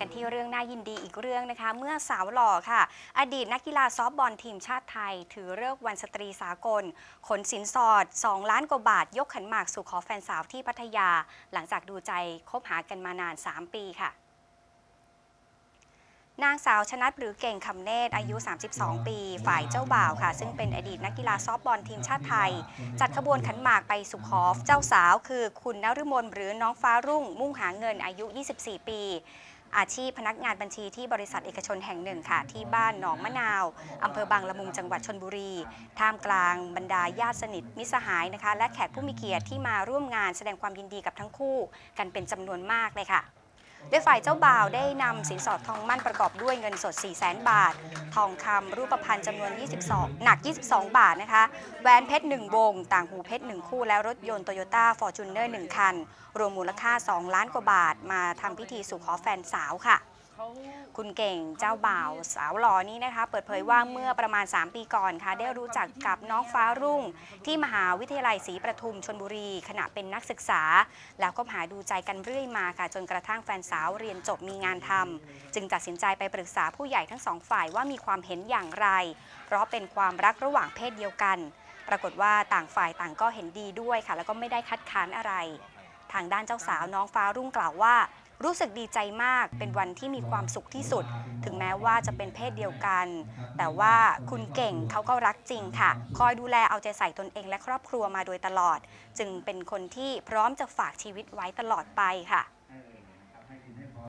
กันที่เรื่องน่ายินดีอีกเรื่องนะคะ เมื่อสาวหล่อค่ะ อดีตนักกีฬาซอฟบอลทีมชาติไทย ถือเลิกวันสตรีสากล ขนสินสอด 2 ล้านกว่าบาท ยกขันหมากสู่ขอแฟนสาวที่พัทยา หลังจากดูใจคบหากันมานาน 3 ปีค่ะนางสาวชนัดหรือเก่งคำเนตรอายุ 32 ปี ฝ่ายเจ้าบ่าวค่ะ ซึ่งเป็นอดีตนักกีฬาซอฟบอลทีมชาติไทย จัดขบวนขันหมากไปสุขอฟ เจ้าสาวคือคุณนฤมลหรือน้องฟ้ารุ่ง มุ่งหาเงินอายุ 24 ปี อาชีพพนักงานบัญชีที่บริษัทเอกชนแห่งหนึ่งค่ะ ที่บ้านหนองมะนาวอำเภอบางละมุงจังหวัดชนบุรี ท่ามกลางบรรดาญาติสนิทมิสหายนะคะ และแขกผู้มีเกียรติที่มาร่วมงานแสดงความยินดีกับทั้งคู่ กันเป็นจำนวนมากเลยค่ะ โดยฝ่ายเจ้าบ่าวได้นำสินสอดทองมั่นประกอบด้วยเงินสด 4 0 0แสนบาท ทองคำรูปพรรณจำนวน 22 หนัก 22 บาทนะคะแหวนเพชร 1 วง ต่างหูเพชร 1 คู่และรถยนต์โตโยต้าฟอร์จูเนอร์1คัน รวมมูลค่า 2 ล้านกว่าบาท มาทำพิธีสู่ขอแฟนสาวค่ะ คุณเก่งเจ้าบ่าวสาวหล่อนี้นะคะ เปิดเผยว่าเมื่อประมาณ 3 ปีก่อนค่ะ ได้รู้จักกับน้องฟ้ารุ่ง ที่มหาวิทยาลัยศรีประทุมชนบุรี ขณะเป็นนักศึกษา แล้วก็หาดูใจกันเรื่อยมาค่ะ จนกระทั่งแฟนสาวเรียนจบมีงานทำจึงตัดสินใจไปปรึกษาผู้ใหญ่ทั้งสองฝ่ายว่ามีความเห็นอย่างไร เพราะเป็นความรักระหว่างเพศเดียวกัน ปรากฏว่าต่างฝ่ายต่างก็เห็นดีด้วยค่ะ แล้วก็ไม่ได้คัดค้านอะไร ทางด้านเจ้าสาวน้องฟ้ารุ่งกล่าวว่า รู้สึกดีใจมากเป็นวันที่มีความสุขที่สุด ถึงแม้ว่าจะเป็นเพศเดียวกัน แต่ว่าคุณเก่งเขาก็รักจริงค่ะ คอยดูแลเอาใจใส่ตนเองและครอบครัวมาโดยตลอด จึงเป็นคนที่พร้อมจะฝากชีวิตไว้ตลอดไปค่ะ